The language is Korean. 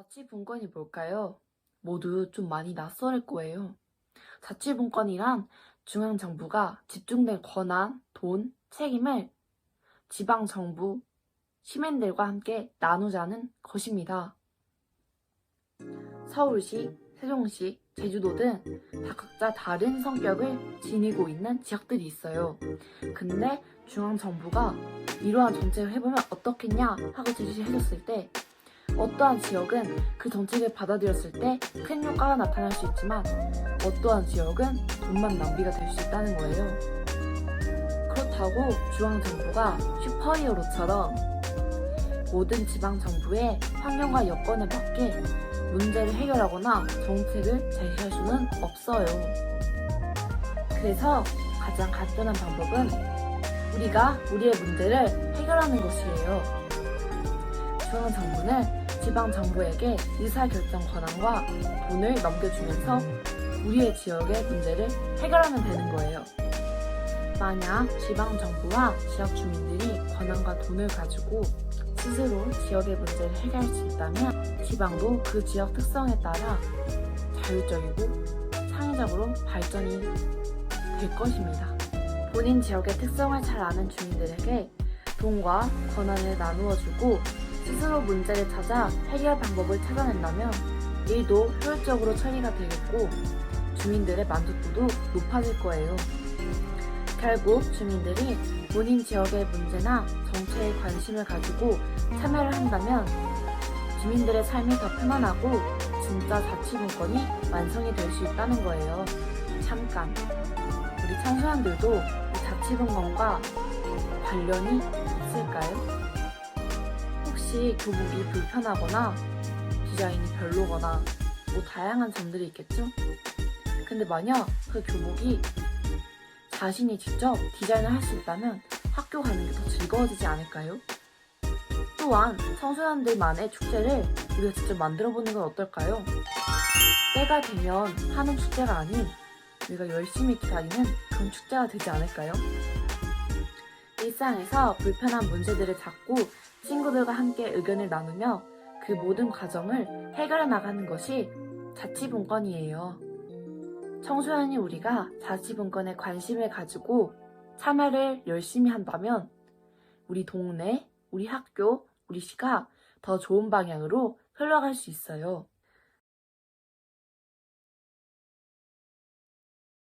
자치분권이 뭘까요? 모두 좀 많이 낯설을 거예요. 자치분권이란 중앙정부가 집중된 권한, 돈, 책임을 지방정부, 시민들과 함께 나누자는 것입니다. 서울시, 세종시, 제주도 등 다 각자 다른 성격을 지니고 있는 지역들이 있어요. 근데 중앙정부가 이러한 정책을 해보면 어떻겠냐 하고 제시해줬을 때 어떠한 지역은 그 정책을 받아들였을 때 큰 효과가 나타날 수 있지만 어떠한 지역은 돈만 낭비가 될 수 있다는 거예요. 그렇다고 중앙정부가 슈퍼히어로처럼 모든 지방정부의 환경과 여건에 맞게 문제를 해결하거나 정책을 제시할 수는 없어요. 그래서 가장 간단한 방법은 우리가 우리의 문제를 해결하는 것이에요. 중앙정부는 지방 정부에게 의사 결정 권한과 돈을 넘겨주면서 우리의 지역의 문제를 해결하면 되는 거예요. 만약 지방 정부와 지역 주민들이 권한과 돈을 가지고 스스로 지역의 문제를 해결할 수 있다면 지방도 그 지역 특성에 따라 자율적이고 창의적으로 발전이 될 것입니다. 본인 지역의 특성을 잘 아는 주민들에게 돈과 권한을 나누어 주고 스스로 문제를 찾아 해결 방법을 찾아낸다면 일도 효율적으로 처리가 되겠고 주민들의 만족도도 높아질 거예요. 결국 주민들이 본인 지역의 문제나 정체에 관심을 가지고 참여를 한다면 주민들의 삶이 더 편안하고 진짜 자치분권이 완성이 될 수 있다는 거예요. 잠깐. 우리 청소년들도 이 자치분권과 관련이 있을까요? 혹시 교복이 불편하거나 디자인이 별로거나 뭐 다양한 점들이 있겠죠? 근데 만약 그 교복이 자신이 직접 디자인을 할 수 있다면 학교 가는 게 더 즐거워지지 않을까요? 또한 청소년들만의 축제를 우리가 직접 만들어 보는 건 어떨까요? 때가 되면 하는 축제가 아닌 우리가 열심히 기다리는 그런 축제가 되지 않을까요? 일상에서 불편한 문제들을 잡고 친구들과 함께 의견을 나누며 그 모든 과정을 해결해 나가는 것이 자치분권이에요. 청소년이 우리가 자치분권에 관심을 가지고 참여를 열심히 한다면 우리 동네, 우리 학교, 우리 시가 더 좋은 방향으로 흘러갈 수 있어요.